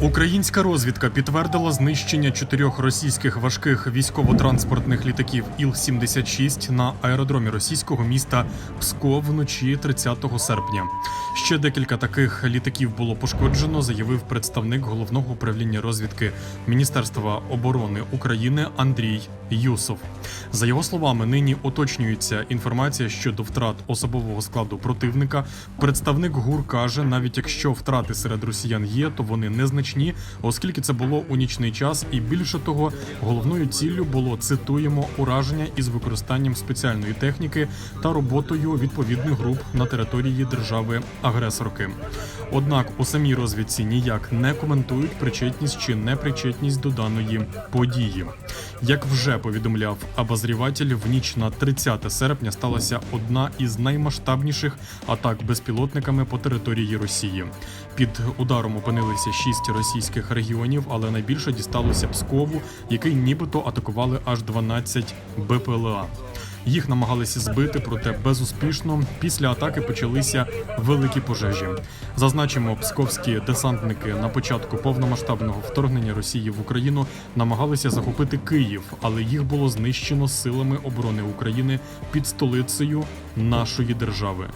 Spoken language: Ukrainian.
Українська розвідка підтвердила знищення чотирьох російських важких військово-транспортних літаків Іл-76 на аеродромі російського міста Псков вночі 30 серпня. Ще декілька таких літаків було пошкоджено, заявив представник головного управління розвідки Міністерства оборони України Андрій Юсов. За його словами, нині уточнюється інформація щодо втрат особового складу противника. Представник ГУР каже, навіть якщо втрати серед росіян є, то вони незначні, оскільки це було у нічний час, і більше того, головною ціллю було цитуємо ураження із використанням спеціальної техніки та роботою відповідних груп на території держави агресорки. Однак у самій розвідці ніяк не коментують причетність чи непричетність до даної події. Як вже повідомляв обозріватель, в ніч на 30 серпня сталася одна із наймасштабніших атак безпілотниками по території Росії. Під ударом опинилися шість російських регіонів, але найбільше дісталося Пскову, який нібито атакували аж 12 БПЛА. Їх намагалися збити, проте безуспішно. Після атаки почалися великі пожежі. Зазначимо, псковські десантники на початку повномасштабного вторгнення Росії в Україну намагалися захопити Київ, але їх було знищено силами оборони України під столицею нашої держави.